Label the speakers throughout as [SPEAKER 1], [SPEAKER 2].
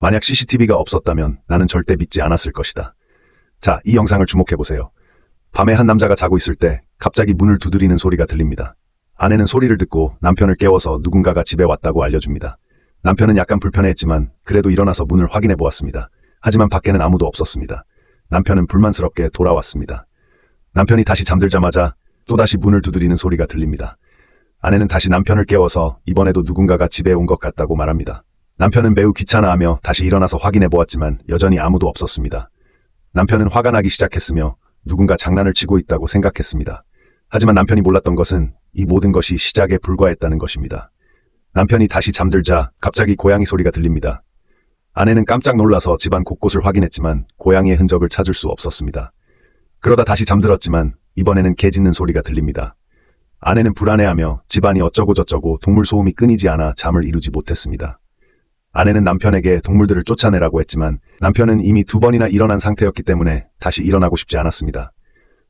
[SPEAKER 1] 만약 CCTV가 없었다면 나는 절대 믿지 않았을 것이다. 자, 이 영상을 주목해보세요. 밤에 한 남자가 자고 있을 때 갑자기 문을 두드리는 소리가 들립니다. 아내는 소리를 듣고 남편을 깨워서 누군가가 집에 왔다고 알려줍니다. 남편은 약간 불편해했지만 그래도 일어나서 문을 확인해 보았습니다. 하지만 밖에는 아무도 없었습니다. 남편은 불만스럽게 돌아왔습니다. 남편이 다시 잠들자마자 또다시 문을 두드리는 소리가 들립니다. 아내는 다시 남편을 깨워서 이번에도 누군가가 집에 온 것 같다고 말합니다. 남편은 매우 귀찮아하며 다시 일어나서 확인해 보았지만 여전히 아무도 없었습니다. 남편은 화가 나기 시작했으며 누군가 장난을 치고 있다고 생각했습니다. 하지만 남편이 몰랐던 것은 이 모든 것이 시작에 불과했다는 것입니다. 남편이 다시 잠들자 갑자기 고양이 소리가 들립니다. 아내는 깜짝 놀라서 집안 곳곳을 확인했지만 고양이의 흔적을 찾을 수 없었습니다. 그러다 다시 잠들었지만 이번에는 개 짖는 소리가 들립니다. 아내는 불안해하며 집안이 어쩌고저쩌고 동물 소음이 끊이지 않아 잠을 이루지 못했습니다. 아내는 남편에게 동물들을 쫓아내라고 했지만 남편은 이미 두 번이나 일어난 상태였기 때문에 다시 일어나고 싶지 않았습니다.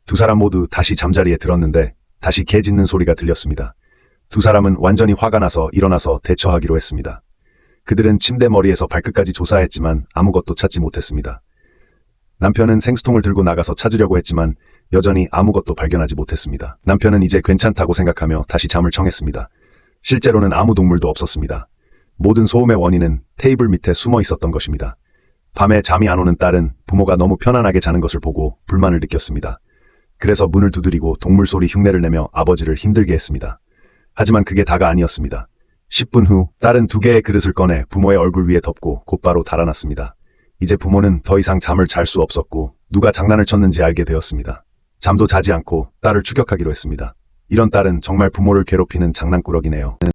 [SPEAKER 1] 두 사람 모두 다시 잠자리에 들었는데 다시 개 짖는 소리가 들렸습니다. 두 사람은 완전히 화가 나서 일어나서 대처하기로 했습니다. 그들은 침대 머리에서 발끝까지 조사했지만 아무것도 찾지 못했습니다. 남편은 생수통을 들고 나가서 찾으려고 했지만 여전히 아무것도 발견하지 못했습니다. 남편은 이제 괜찮다고 생각하며 다시 잠을 청했습니다. 실제로는 아무 동물도 없었습니다. 모든 소음의 원인은 테이블 밑에 숨어 있었던 것입니다. 밤에 잠이 안 오는 딸은 부모가 너무 편안하게 자는 것을 보고 불만을 느꼈습니다. 그래서 문을 두드리고 동물 소리 흉내를 내며 아버지를 힘들게 했습니다. 하지만 그게 다가 아니었습니다. 10분 후 딸은 두 개의 그릇을 꺼내 부모의 얼굴 위에 덮고 곧바로 달아났습니다. 이제 부모는 더 이상 잠을 잘 수 없었고 누가 장난을 쳤는지 알게 되었습니다. 잠도 자지 않고 딸을 추격하기로 했습니다. 이런 딸은 정말 부모를 괴롭히는 장난꾸러기네요.